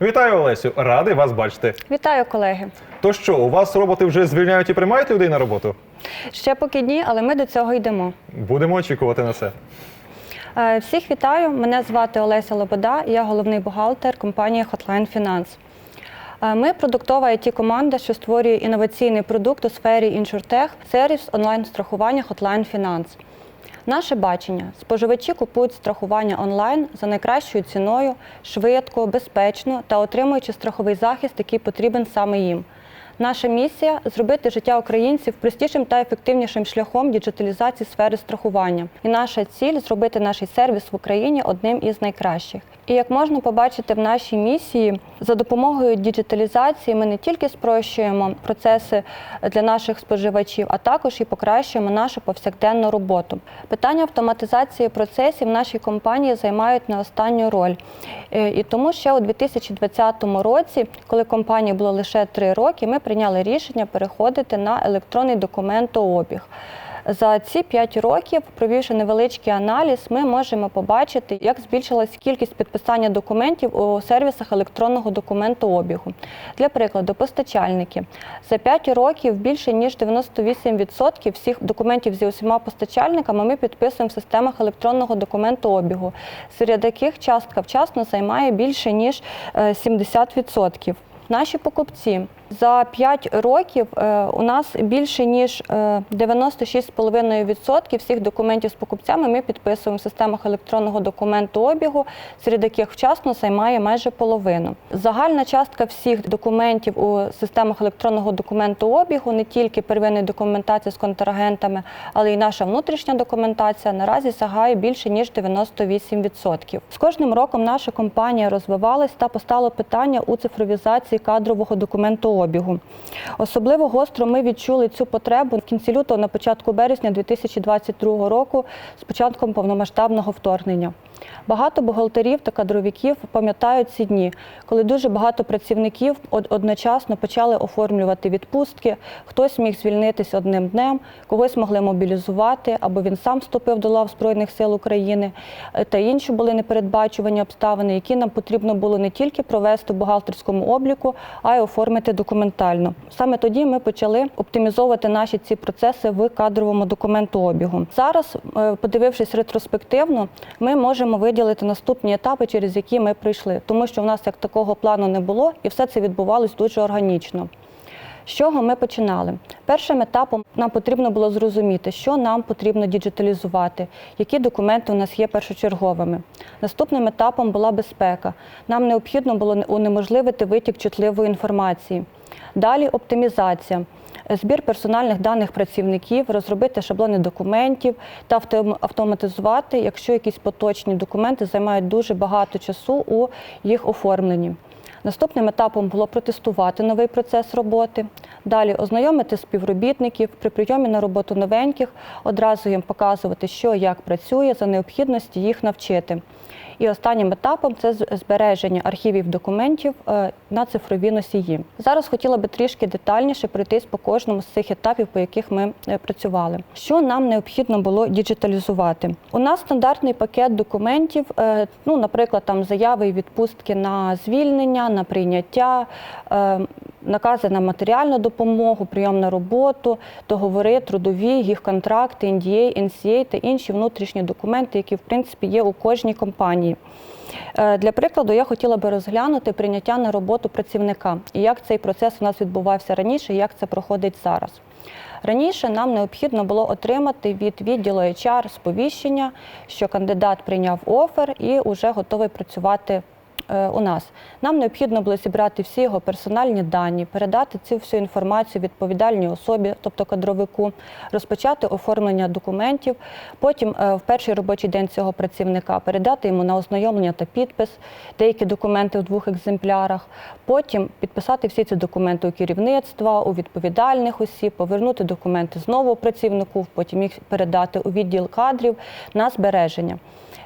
Вітаю, Олесю! Радий вас бачити. Вітаю, колеги. То що, у вас роботи вже звільняють і приймають людей на роботу? Ще поки ні, але ми до цього йдемо. Будемо очікувати на це. Е, Всіх вітаю. Мене звати Олеся Лобода, я головний бухгалтер компанії Hotline Finance. Е, Ми продуктова it команда, що створює інноваційний продукт у сфері іншуртех, сервіс онлайн-страхування Hotline Finance. Наше бачення: споживачі купують страхування онлайн за найкращою ціною, швидко, безпечно та отримуючи страховий захист, який потрібен саме їм. Наша місія зробити життя українців простішим та ефективнішим шляхом діджиталізації сфери страхування. І наша ціль зробити наш сервіс в Україні одним із найкращих. І як можна побачити в нашій місії, за допомогою діджиталізації ми не тільки спрощуємо процеси для наших споживачів, а також і покращуємо нашу повсякденну роботу. Питання автоматизації процесів в нашій компанії займають не останню роль. Е, І тому ще у 2020 році, коли компанії було лише три роки, ми прийняли рішення переходити на електронний документообіг. За ці 5 років, провівши невеличкий аналіз, ми можемо побачити, як збільшилась кількість підписання документів у сервісах електронного документообігу. Для прикладу, постачальники за 5 років більше ніж 98% всіх документів зі усіма постачальниками ми підписуємо в системах електронного документообігу, серед яких частка вчасно займає більше ніж е, 70%. Наші покупці за 5 років е, у нас більше ніж е, 96,5% всіх документів з покупцями ми підписуємо в системах електронного документообігу, серед яких вчасно займає майже половину. Загальна частка всіх документів у системах електронного документообігу, не тільки первинної документації з контрагентами, але й наша внутрішня документація наразі сягає більше ніж 98%. З кожним роком наша компанія розвивалась та постало питання у цифровізації кадрового документообігу. Особливо гостро ми відчули цю потребу в кінці лютого, на початку березня 2022 року, з початком повномасштабного вторгнення. Багато бухгалтерів та кадровиків пам'ятають ці дні, коли дуже багато працівників одночасно почали оформлювати відпустки. Хтось міг звільнитися одним днем, когось могли мобілізувати, або він сам вступив до лав Збройних сил України. Е, Та інші були непередбачувані обставини, які нам потрібно було не тільки провести в бухгалтерському обліку, а й оформити документально. Саме тоді ми почали оптимізовувати наші ці процеси в кадровому документообігу. Зараз, е, подивившись ретроспективно, ми можемо виділити наступні етапи, через які ми прийшли, тому що в нас як такого плану не було, і все це відбувалось дуже органічно. З чого ми починали? Першим етапом нам потрібно було зрозуміти, що нам потрібно діджиталізувати, які документи у нас є першочерговими. Наступним етапом була безпека. Нам необхідно було унеможливити витік чутливої інформації. Далі оптимізація. Збір персональних даних працівників, розробити шаблони документів та автоматизувати, якщо якісь поточні документи займають дуже багато часу у їх оформленні. Наступним етапом було протестувати новий процес роботи, далі ознайомити співробітників при прийомі на роботу новеньких, одразу їм показувати, що як працює, за необхідності їх навчити. І останнім етапом це збереження архівів документів е, на цифрові носії. Зараз хотіла би трішки детальніше пройтись по кожному з цих етапів, по яких ми е, працювали. Що нам необхідно було діджиталізувати? У нас стандартний пакет документів, е, ну, наприклад, там заяви і відпустки на звільнення, на прийняття. Накази на матеріальну допомогу, прийом на роботу, договори, трудові, їх контракти, NDA, NCA та інші внутрішні документи, які в принципі є у кожній компанії. Е, Для прикладу, я хотіла би розглянути прийняття на роботу працівника і як цей процес у нас відбувався раніше, і як це проходить зараз. Раніше нам необхідно було отримати від відділу HR сповіщення, що кандидат прийняв офер і вже готовий працювати у нас. Нам необхідно було зібрати всі його персональні дані, передати цю всю інформацію відповідальній особі, тобто кадровику, розпочати оформлення документів. Потім е, в перший робочий день цього працівника передати йому на ознайомлення та підпис деякі документи в двох екземплярах. Потім підписати всі ці документи у керівництва, у відповідальних осіб, повернути документи знову працівнику, потім їх передати у відділ кадрів на збереження.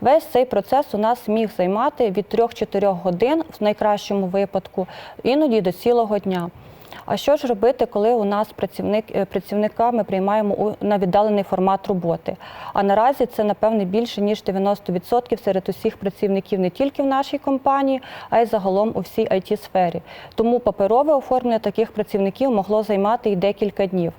Весь цей процес у нас міг займати від 3-4 годин в найкращому випадку, іноді до цілого дня. А що ж робити, коли у нас працівник, е, працівника ми приймаємо на віддалений формат роботи? А наразі це, напевне, більше ніж 90% серед усіх працівників не тільки в нашій компанії, а й загалом у всій it сфері Тому паперове оформлення таких працівників могло займати і декілька днів.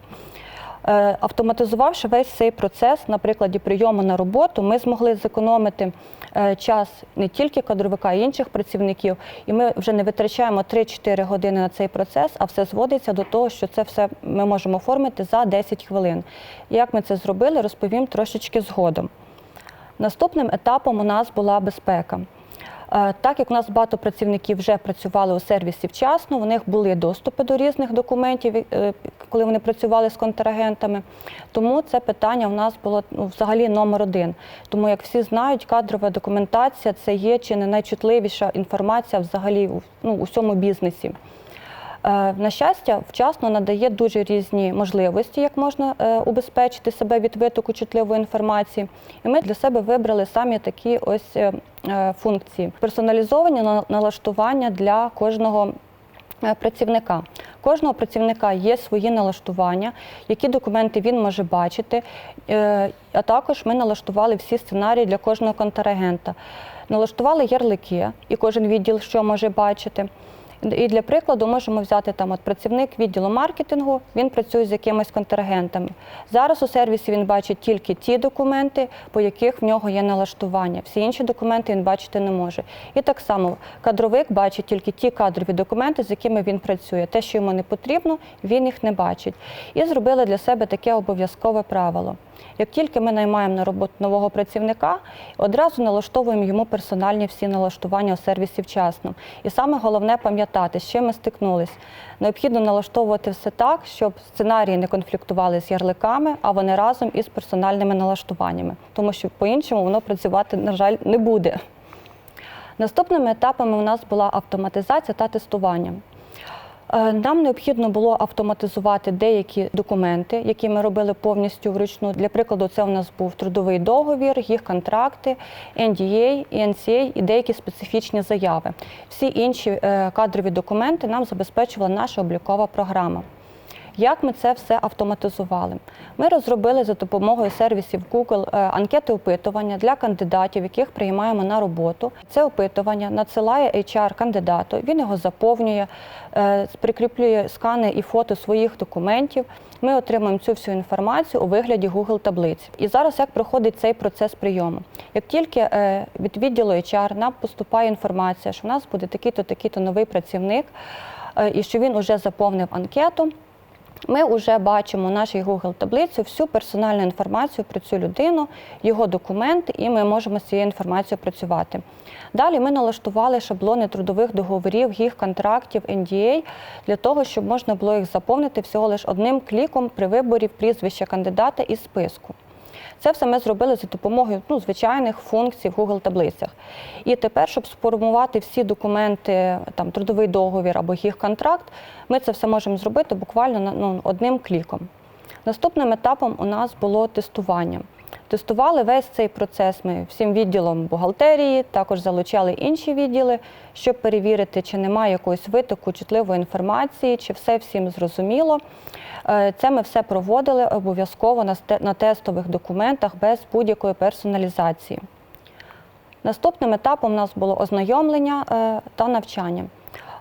Е, Автоматизувавши весь цей процес на прикладі прийому на роботу, ми змогли зекономити е, час не тільки кадровика, а й інших працівників. І ми вже не витрачаємо 3-4 години на цей процес, а все зводиться до того, що це все ми можемо оформити за 10 хвилин. Як ми це зробили, розповім трошечки згодом. Наступним етапом у нас була безпека. Е, Так як у нас багато працівників вже працювали у сервісі вчасно, у них були доступи до різних документів, е, коли вони працювали з контрагентами. Тому це питання у нас було ну, взагалі номер один. Тому, як всі знають, кадрова документація це є чи не найчутливіша інформація взагалі у ну, усьому бізнесі. Е, На щастя, вчасно надає дуже різні можливості, як можна е, убезпечити себе від витоку чутливої інформації. І ми для себе вибрали самі такі ось е, функції: персоналізовані налаштування для кожного. Працівника кожного працівника є свої налаштування, які документи він може бачити. А також ми налаштували всі сценарії для кожного контрагента. Налаштували ярлики, і кожен відділ що може бачити. І для прикладу можемо взяти там от працівник відділу маркетингу, він працює з якимись контрагентами. Зараз у сервісі він бачить тільки ті документи, по яких в нього є налаштування. Всі інші документи він бачити не може. І так само кадровик бачить тільки ті кадрові документи, з якими він працює. Те, що йому не потрібно, він їх не бачить. І зробили для себе таке обов'язкове правило. Як тільки ми наймаємо на роботу нового працівника, одразу налаштовуємо йому персональні всі налаштування у сервісі вчасно. І саме головне пам'ятати, з чим ми стикнулись. Необхідно налаштовувати все так, щоб сценарії не конфліктували з ярликами, а вони разом із персональними налаштуваннями, тому що по-іншому воно працювати, на жаль, не буде. Наступними етапами у нас була автоматизація та тестування. Е, Нам необхідно було автоматизувати деякі документи, які ми робили повністю вручну. Для прикладу, це у нас був трудовий договір, їх контракти, NDA, ENCA і деякі специфічні заяви. Всі інші е, кадрові документи нам забезпечувала наша облікова програма. Як ми це все автоматизували? Ми розробили за допомогою сервісів Google е, анкети опитування для кандидатів, яких приймаємо на роботу. Це опитування надсилає HR кандидату, він його заповнює, е, прикріплює скани і фото своїх документів. Ми отримуємо цю всю інформацію у вигляді Google таблиць. І зараз як проходить цей процес прийому? Як тільки е, від відділу HR нам поступає інформація, що в нас буде такий-то, такий-то новий працівник, і що він вже заповнив анкету. Ми вже бачимо в нашій Google таблиці всю персональну інформацію про цю людину, його документи, і ми можемо з цією інформацією працювати. Далі ми налаштували шаблони трудових договорів, їх контрактів, NDA, для того, щоб можна було їх заповнити всього лише одним кліком при виборі прізвища кандидата із списку. Це все ми зробили за допомогою ну, звичайних функцій в Google таблицях. І тепер, щоб сформувати всі документи, там трудовий договір або їх контракт, ми це все можемо зробити буквально ну, одним кліком. Наступним етапом у нас було тестування. Тестували весь цей процес ми всім відділом бухгалтерії, також залучали інші відділи, щоб перевірити, чи немає якогось витоку чутливої інформації, чи все всім зрозуміло. Е, Це ми все проводили обов'язково на тестових документах без будь-якої персоналізації. Наступним етапом у нас було ознайомлення е, та навчання.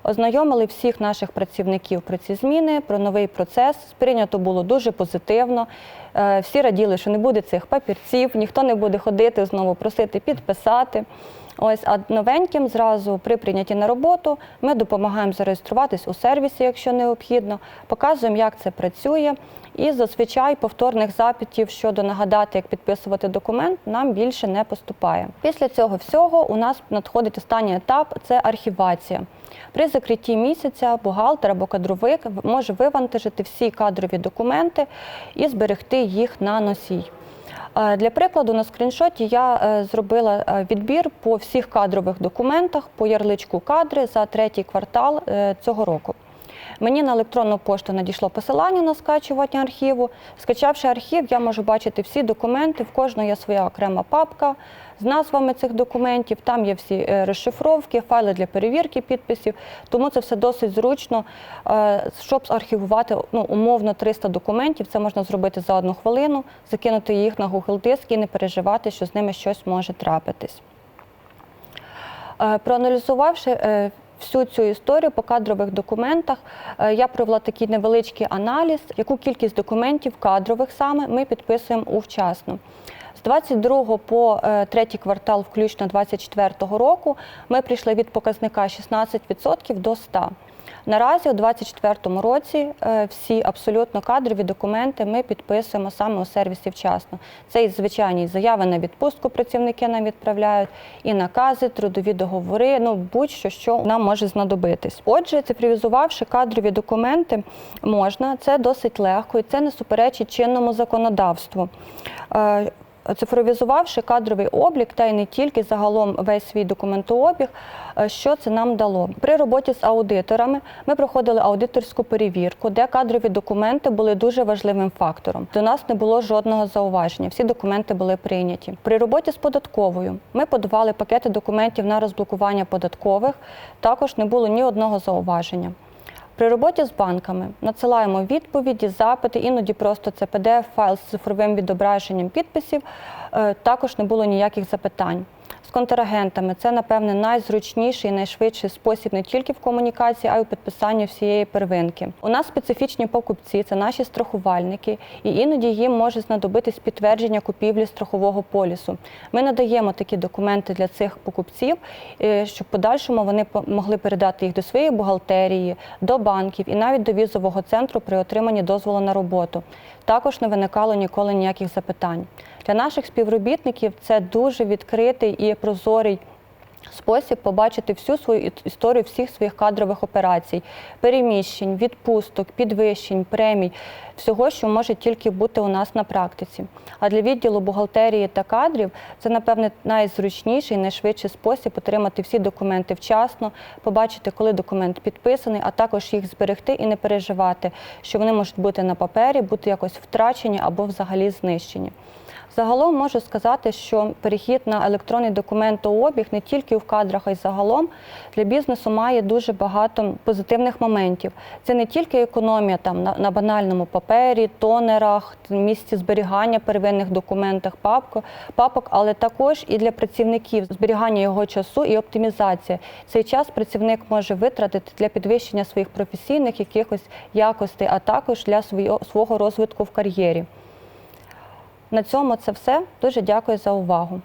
Ознайомили всіх наших працівників про ці зміни, про новий процес. Сприйнято було дуже позитивно. Е, Всі раділи, що не буде цих папірців, ніхто не буде ходити знову просити підписати. Ось, а новеньким зразу при прийнятті на роботу ми допомагаємо зареєструватись у сервісі, якщо необхідно, показуємо, як це працює. І зазвичай повторних запитів щодо нагадати, як підписувати документ, нам більше не поступає. Після цього всього у нас надходить останній етап це архівація. При закритті місяця бухгалтер або кадровик може вивантажити всі кадрові документи і зберегти їх на носій. Е, Для прикладу, на скріншоті я е, зробила е, відбір по всіх кадрових документах по ярличку кадри за третій квартал цього року. Мені на електронну пошту надійшло посилання на скачування архіву. Скачавши архів, я можу бачити всі документи. В кожного є своя окрема папка з назвами цих документів. Там є всі е, розшифровки, файли для перевірки підписів. Тому це все досить зручно. Е, Щоб архівувати ну, умовно 300 документів, це можна зробити за одну хвилину, закинути їх на Google диск і не переживати, що з ними щось може трапитись. Е, Проаналізувавши всю цю історію по кадрових документах, я провела такий невеличкий аналіз, яку кількість документів кадрових саме ми підписуємо увчасно. З 22 по е, третій квартал, включно 24 року, ми прийшли від показника 16% до 100%. Наразі у 2024 році е, всі абсолютно кадрові документи ми підписуємо саме у сервісі вчасно. Це і звичайні заяви на відпустку працівники нам відправляють, і накази, трудові договори, ну будь-що, що нам може знадобитись. Отже, цифровізувавши кадрові документи, можна це досить легко і це не суперечить чинному законодавству. Цифровізувавши кадровий облік та й не тільки загалом весь свій документообіг, е, що це нам дало? При роботі з аудиторами ми проходили аудиторську перевірку, де кадрові документи були дуже важливим фактором. До нас не було жодного зауваження, всі документи були прийняті. При роботі з податковою ми подавали пакети документів на розблокування податкових, також не було ні одного зауваження. При роботі з банками надсилаємо відповіді, запити, іноді просто це PDF-файл з цифровим відображенням підписів. Е, Також не було ніяких запитань. З контрагентами це, напевне, найзручніший і найшвидший спосіб не тільки в комунікації, а й у підписанні всієї первинки. У нас специфічні покупці, це наші страхувальники, і іноді їм може знадобитись підтвердження купівлі страхового полісу. Ми надаємо такі документи для цих покупців, е, щоб в подальшому вони могли передати їх до своєї бухгалтерії, до банків і навіть до візового центру при отриманні дозволу на роботу. Також не виникало ніколи ніяких запитань. Для наших співробітників це дуже відкритий і прозорий спосіб побачити всю свою історію всіх своїх кадрових операцій, переміщень, відпусток, підвищень, премій, всього, що може тільки бути у нас на практиці. А для відділу бухгалтерії та кадрів це, напевне, найзручніший, найшвидший спосіб отримати всі документи вчасно, побачити, коли документ підписаний, а також їх зберегти і не переживати, що вони можуть бути на папері, бути якось втрачені або взагалі знищені. Загалом можу сказати, що перехід на електронний документообіг не тільки в кадрах, а й загалом для бізнесу має дуже багато позитивних моментів. Це не тільки економія там на, на банальному папері, тонерах, місці зберігання первинних документах, папко, папок, але також і для працівників зберігання його часу і оптимізація. Цей час працівник може витратити для підвищення своїх професійних якихось якостей, а також для свого, свого розвитку в кар'єрі. На цьому це все. Дуже дякую за увагу.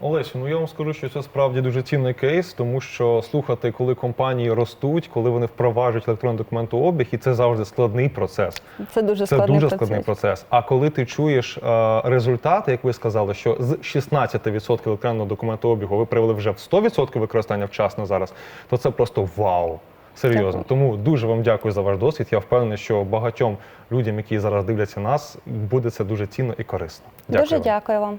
Олесю, ну я вам скажу, що це справді дуже цінний кейс, тому що слухати, коли компанії ростуть, коли вони впроваджують електронний документообіг, і це завжди складний процес. Це дуже Це складний дуже процес. складний процес. А коли ти чуєш е, результати, як ви сказали, що з 16% електронного документообігу ви привели вже в 100% використання вчасно зараз, то це просто вау. Серйозно. Дякую. Тому дуже вам дякую за ваш досвід. Я впевнений, що багатьом людям, які зараз дивляться нас, буде це дуже цінно і корисно. Дуже вам. дякую вам.